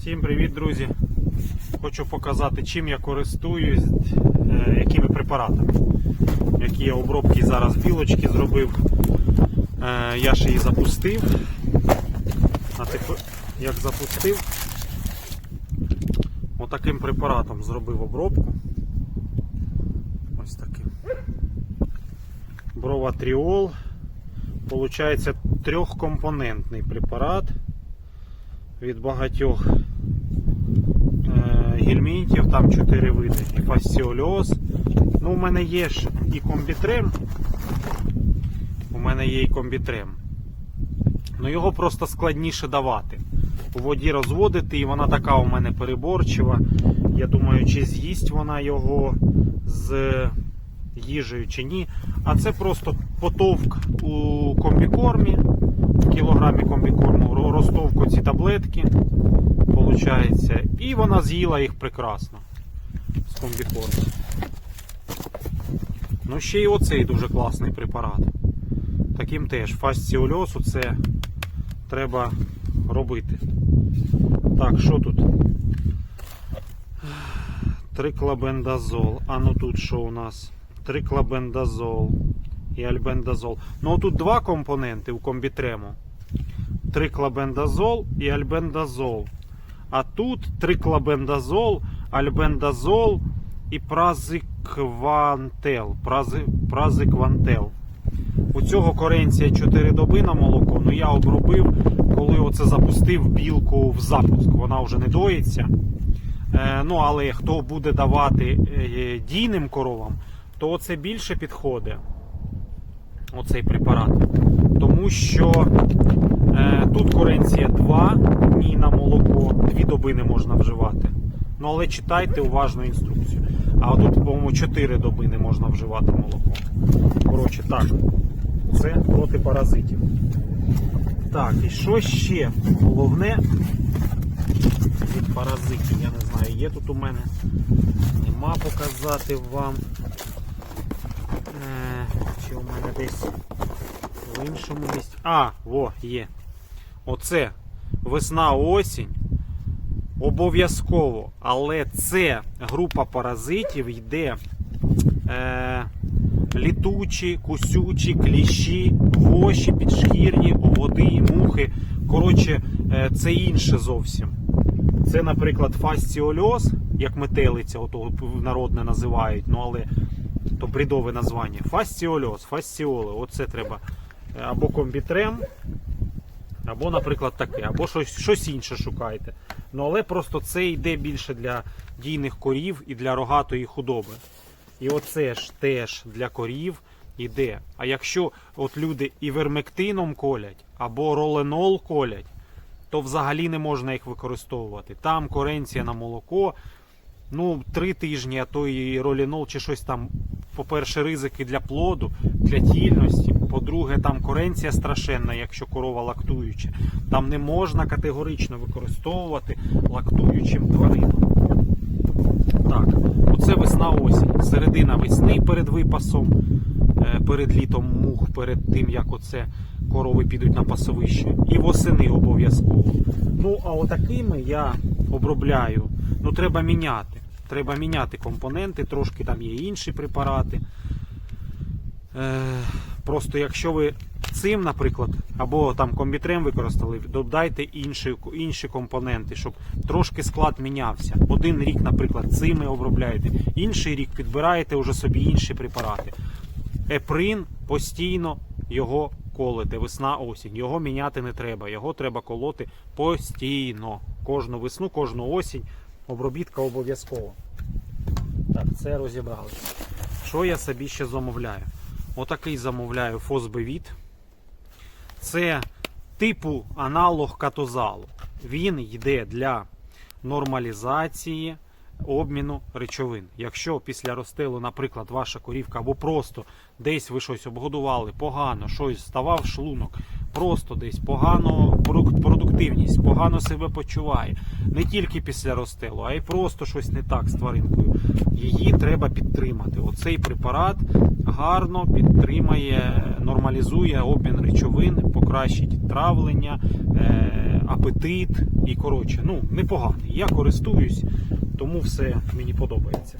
Всім привіт, друзі! Хочу показати, чим я користуюсь, е, якими препаратами. Які я обробки зараз білочки зробив. Е, Я ж її запустив. А тепер, як запустив, отаким препаратом зробив обробку. Ось таким. Броватріол. Получається трьохкомпонентний препарат від багатьох гельмінтів, там 4 види, і фасціольоз. Ну, у мене є ж і комбітрем. У мене є і комбітрем. Ну його просто складніше давати. У воді розводити, і вона така у мене переборчива. Я думаю, чи з'їсть вона його з їжею чи ні. А це просто потовк у комбікормі, в кілограмі комбікорму, ро- розтовку ці таблетки, виходить, і вона з'їла їх прекрасно з комбікорму. Ну, ще й оцей дуже класний препарат. Таким теж фасціольозу це треба робити. Так, що тут? Триклабендазол. А ну тут що у нас? Триклабендазол і альбендазол. Ну тут два компоненти у комбітрему. Триклабендазол і альбендазол. А тут триклабендазол, альбендазол і празиквантел. Прази, празиквантел. У цього коренція 4 доби на молоко. Ну я обробив, коли оце запустив білку в запуск. Вона вже не доїться. Е, ну, але хто буде давати е, дійним коровам, то це більше підходить. Оцей препарат. Тому що тут коренція 2 дні на молоко, 2 доби не можна вживати. Ну, але читайте уважно інструкцію. А тут, по-моєму, 4 доби не можна вживати молоко. Коротше, так. Це проти паразитів. Так, і що ще? Головне від паразитів. Я не знаю, є тут у мене. Нема показати вам. Е, чи у мене десь в іншому місці. А, во, є. Оце весна осінь. Обов'язково. Але це група паразитів йде. Е, літучі, кусючі, кліщі, воші, підшкірні, оводи, мухи. Коротше, е, це інше зовсім. Це, наприклад, фасціольоз, як метелиця, ото народне називають, ну але то брідове названня. Фасціольоз, фасціоли. Оце треба або комбітрем, або, наприклад, таке, або щось, щось інше шукайте. Ну але просто це йде більше для дійних корів і для рогатої худоби. І оце ж теж для корів іде. А якщо от люди івермектином колять або роленол колять, то взагалі не можна їх використовувати. Там коренція на молоко, ну, три тижні, а то і ролінол чи щось там. По-перше, ризики для плоду, для тільності. По-друге, там коренція страшенна, якщо корова лактуюча. Там не можна категорично використовувати лактуючим тваринам. Так, оце весна осінь. Середина весни перед випасом, е, перед літом мух, перед тим як оце корови підуть на пасовище. І восени обов'язково. Ну, а отакими я обробляю. Ну, треба міняти. Треба міняти компоненти, трошки там є інші препарати. Е, просто якщо ви цим, наприклад, або там комбітрем використали, додайте інші, інші компоненти, щоб трошки склад мінявся. Один рік, наприклад, цими обробляєте, інший рік підбираєте вже собі інші препарати. Еприн постійно його колите, весна осінь. Його міняти не треба. Його треба колоти постійно. Кожну весну, кожну осінь. Обробітка обов'язково. Так, це розібрали. Що я собі ще замовляю? Отакий замовляю фосбевіт. Це типу аналог катозалу. Він йде для нормалізації обміну речовин. Якщо після розстелу, наприклад, ваша корівка або просто десь ви щось обгодували погано, щось ставав шлунок, просто десь погано продуктивність, погано себе почуває. Не тільки після розстелу, а й просто щось не так з тваринкою. Її треба підтримати. Оцей препарат гарно підтримає нормалізує обмін речовин, покращить травлення, е, апетит і коротше, ну, непоганий. Я користуюсь, тому все мені подобається.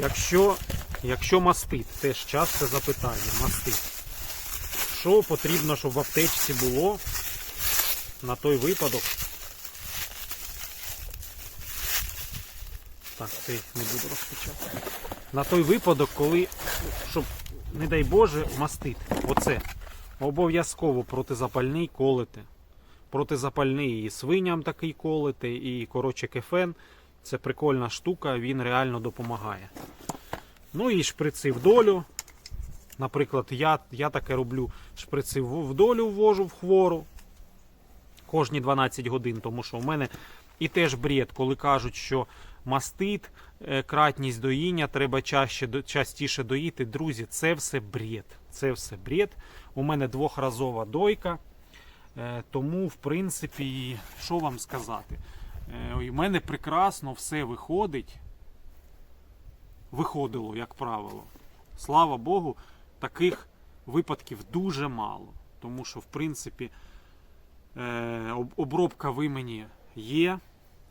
Якщо, якщо мастит, теж часте запитання, мастит. Що потрібно, щоб в аптечці було на той випадок? Так, цей не буду розпочати. На той випадок, коли, щоб, не дай Боже, мастити. Оце. Обов'язково протизапальний колити. Протизапальний і свиням такий колити, і коротше кефен. Це прикольна штука, він реально допомагає. Ну і шприци в долю. Наприклад, я, я таке роблю шприци в долю ввожу в хвору кожні 12 годин, тому що в мене і теж бред, коли кажуть, що мастит, е, кратність доїння, треба чаще, частіше доїти. Друзі, це все бред. Це все бред. У мене двохразова дойка. Е, Тому, в принципі, що вам сказати? Е, У мене прекрасно все виходить. Виходило, як правило. Слава Богу, таких випадків дуже мало. Тому що, в принципі, е, обробка в імені є.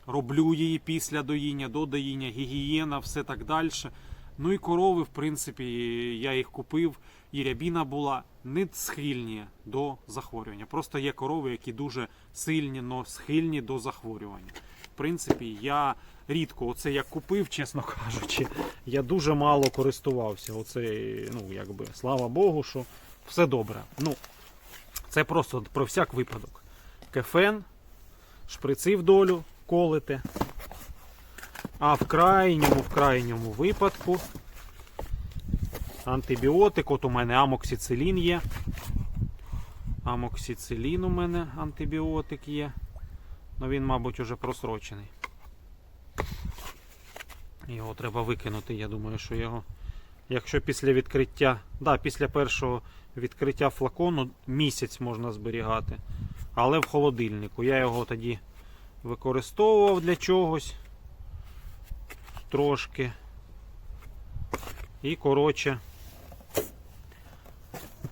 Роблю її після доїння, до доїння, гігієна, все так далі. Ну і корови, в принципі, я їх купив, і рябіна була не схильні до захворювання. Просто є корови, які дуже сильні, але схильні до захворювання. Принципі, я рідко оце як купив, чесно кажучи, я дуже мало користувався. Оце, ну, якби, слава Богу, що все добре. Ну, це просто про всяк випадок. Кефен, шприци в долю, колите. А в крайньому, в крайньому випадку антибіотик. От у мене амоксицилін є. Амоксицилін у мене антибіотик є. Ну він, мабуть, уже просрочений. Його треба викинути. Я думаю, що його. Якщо після відкриття, да, після першого відкриття флакону місяць можна зберігати. Але в холодильнику. Я його тоді використовував для чогось трошки. І коротше.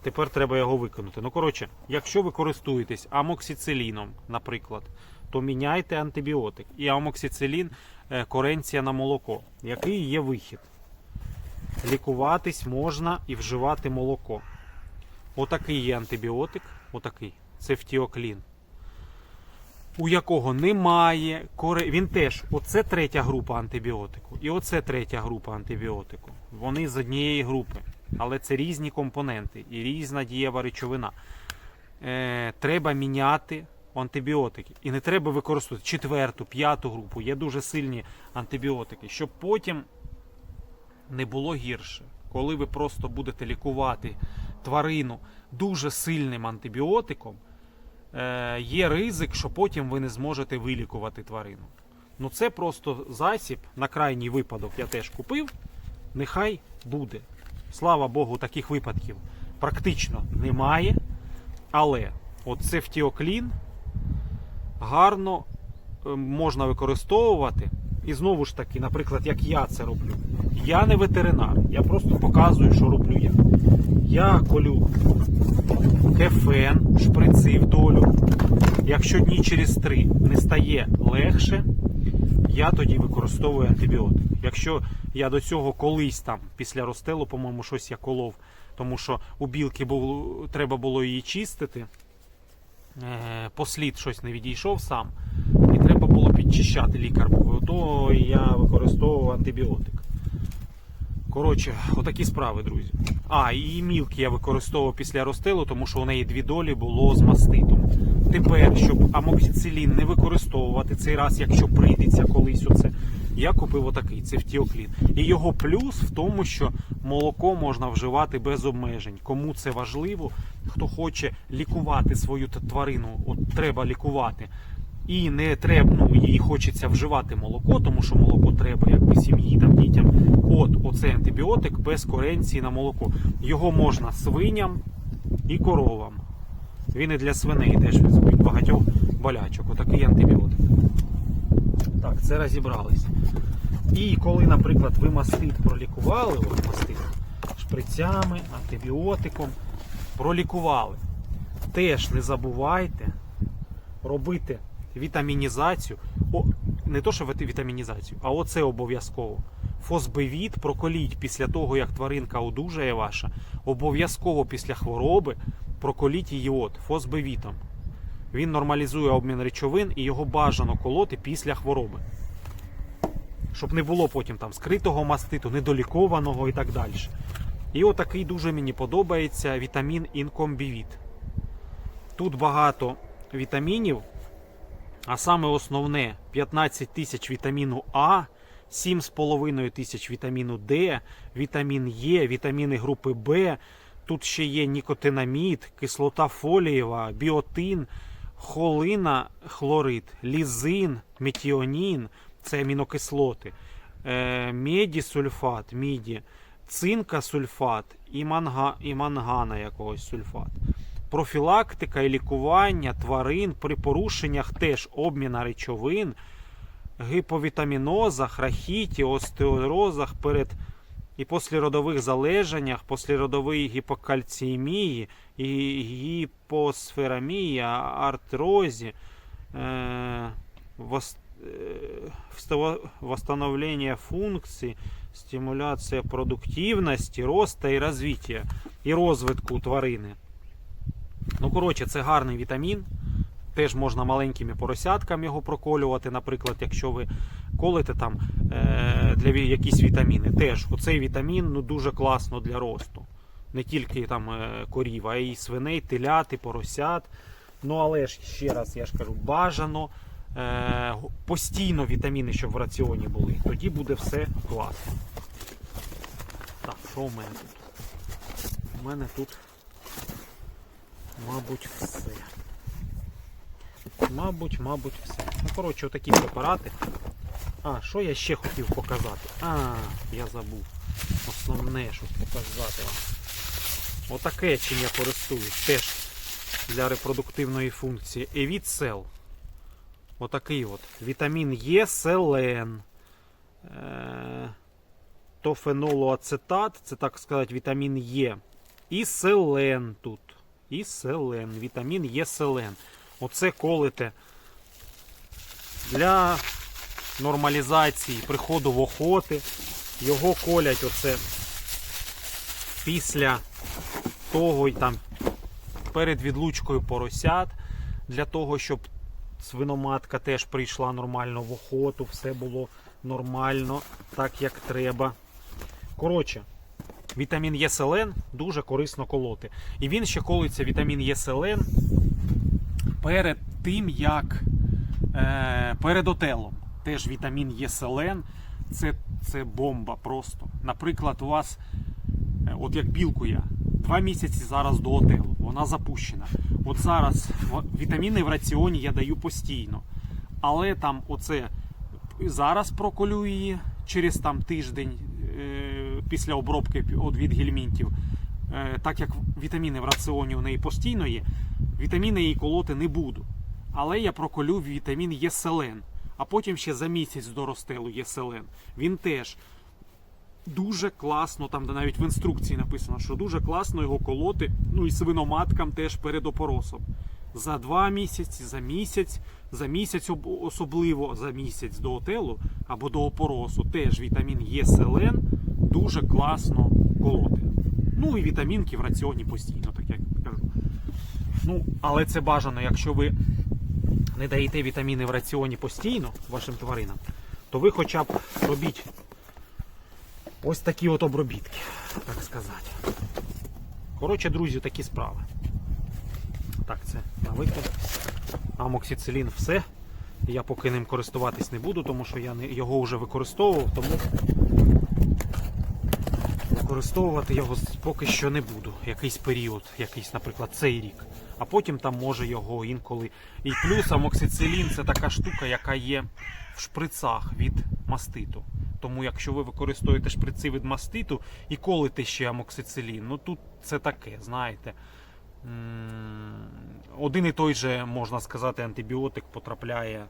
Тепер треба його викинути. Ну, коротше, якщо ви користуєтесь амоксициліном, наприклад, то міняйте антибіотик. І амоксицилін е, коренція на молоко. Який є вихід? Лікуватись можна і вживати молоко. Отакий є антибіотик. Отакий. Це фтіоклін. У якого немає коре... Він теж, оце третя група антибіотику. І оце третя група антибіотику. Вони з однієї групи. Але це різні компоненти і різна дієва речовина. Е, треба міняти антибіотики. І не треба використовувати четверту, п'яту групу. Є дуже сильні антибіотики, щоб потім не було гірше. Коли ви просто будете лікувати тварину дуже сильним антибіотиком, е, є ризик, що потім ви не зможете вилікувати тварину. Ну це просто засіб на крайній випадок я теж купив. Нехай буде. Слава Богу, таких випадків практично немає. Але от цефтіоклін гарно е, можна використовувати. І знову ж таки, наприклад, як я це роблю. Я не ветеринар, я просто показую, що роблю я. Я колю кефен, шприци в долю. Якщо дні через три не стає легше, я тоді використовую антибіотик. Якщо я до цього колись там після розстелу, по-моєму, щось я колов, тому що у білки було, треба було її чистити, послід щось не відійшов сам, і треба було підчищати лікар був. То я використовував антибіотик. Коротше, отакі справи, друзі. А, і мілки я використовував після розстелу, тому що у неї дві долі було з маститом. Тепер, щоб амоксицилін не використовувати цей раз, якщо прийдеться колись оце, я купив отакий цефтіоклін. І його плюс в тому, що молоко можна вживати без обмежень. Кому це важливо, хто хоче лікувати свою тварину, от треба лікувати. І не треба, ну їй хочеться вживати молоко, тому що молоко треба якби сім'ї там дітям. От оцей антибіотик без коренції на молоко. Його можна свиням і коровам. Він і для свиней теж від багатьох болячок. Отакий антибіотик. Так, це розібрались. І коли, наприклад, ви мастит пролікували, от мастит, шприцями, антибіотиком, пролікували. Теж не забувайте робити вітамінізацію. О, не то, що вітамінізацію, а оце обов'язково. Фосбивіт проколіть після того, як тваринка одужає ваша. Обов'язково після хвороби проколіть її от фосбивітом. Він нормалізує обмін речовин і його бажано колоти після хвороби. Щоб не було потім там скритого маститу, недолікованого і так далі. І отакий дуже мені подобається вітамін інкомбівіт. Тут багато вітамінів, а саме основне 15 тисяч вітаміну А, 7,5 тисяч вітаміну Д, вітамін Е, вітаміни групи Б. Тут ще є нікотинамід, кислота фолієва, біотин, холина, хлорид, лізин, метіонін це амінокислоти, е, медісульфат, міді, цинка сульфат і, манга, і мангана якогось сульфат. Профілактика і лікування тварин при порушеннях теж обміна речовин, гіповітамінозах, рахіті, остеорозах перед і післяродових залежаннях, післяродовій гіпокальціємії, і гіпосферамії, артрозі, е, вос- е, восстановлення функцій, стимуляція продуктивності, росту і розвиття і розвитку тварини. Ну, коротше, це гарний вітамін. Теж можна маленькими поросятками його проколювати, наприклад, якщо ви колите там е, для якісь вітаміни. Теж оцей вітамін ну, дуже класно для росту. Не тільки там е, корів, а й свиней, телят, і поросят. Ну, але ж ще раз я ж кажу, бажано е, постійно вітаміни, щоб в раціоні були. Тоді буде все класно. Так, що у мене тут? У мене тут, мабуть, все. Мабуть, мабуть, все. Ну, коротше, отакі препарати. А, що я ще хотів показати? А, я забув. Основне, що показати вам. Отаке чим я користуюсь. Теж для репродуктивної функції. Cell. Отакий от. Вітамін Е, селен. Е, тофенолоацетат, це так сказати, вітамін Е. І селен тут. І селен. Вітамін Е селен. Оце колите для нормалізації приходу в охоти. Його колять оце після того там перед відлучкою поросят, для того, щоб свиноматка теж прийшла нормально в охоту, все було нормально, так як треба. Коротше, вітамін Е дуже корисно колоти. І він ще колиться вітамін Е селен перед тим, як е, перед отелом. Теж вітамін Е селен. Це, це бомба просто. Наприклад, у вас, е, от як білку я, два місяці зараз до отелу, вона запущена. От зараз вітаміни в раціоні я даю постійно. Але там оце зараз проколю її через там тиждень е, після обробки від гельмінтів. Е, так як вітаміни в раціоні у неї постійно є, вітаміни їй колоти не буду. Але я проколю вітамін Єселен. А потім ще за місяць до розстелу Єселен. Він теж дуже класно, там де навіть в інструкції написано, що дуже класно його колоти, ну і свиноматкам теж перед опоросом. За два місяці, за місяць, за місяць особливо за місяць до отелу або до опоросу, теж вітамін Єселен дуже класно колоти. Ну і вітамінки в раціоні постійно, так як. Ну, але це бажано, якщо ви не даєте вітаміни в раціоні постійно вашим тваринам, то ви хоча б робіть ось такі от обробітки, так сказати. Коротше, друзі, такі справи. Так, це на виход. Амоксицилін все. Я поки ним користуватись не буду, тому що я його вже використовував, тому використовувати його поки що не буду. Якийсь період, якийсь, наприклад, цей рік. А потім там може його інколи. І плюс амоксицилін це така штука, яка є в шприцах від маститу. Тому якщо ви використовуєте шприци від маститу і колите ще амоксицилін, ну тут це таке, знаєте. Один і той же, можна сказати, антибіотик потрапляє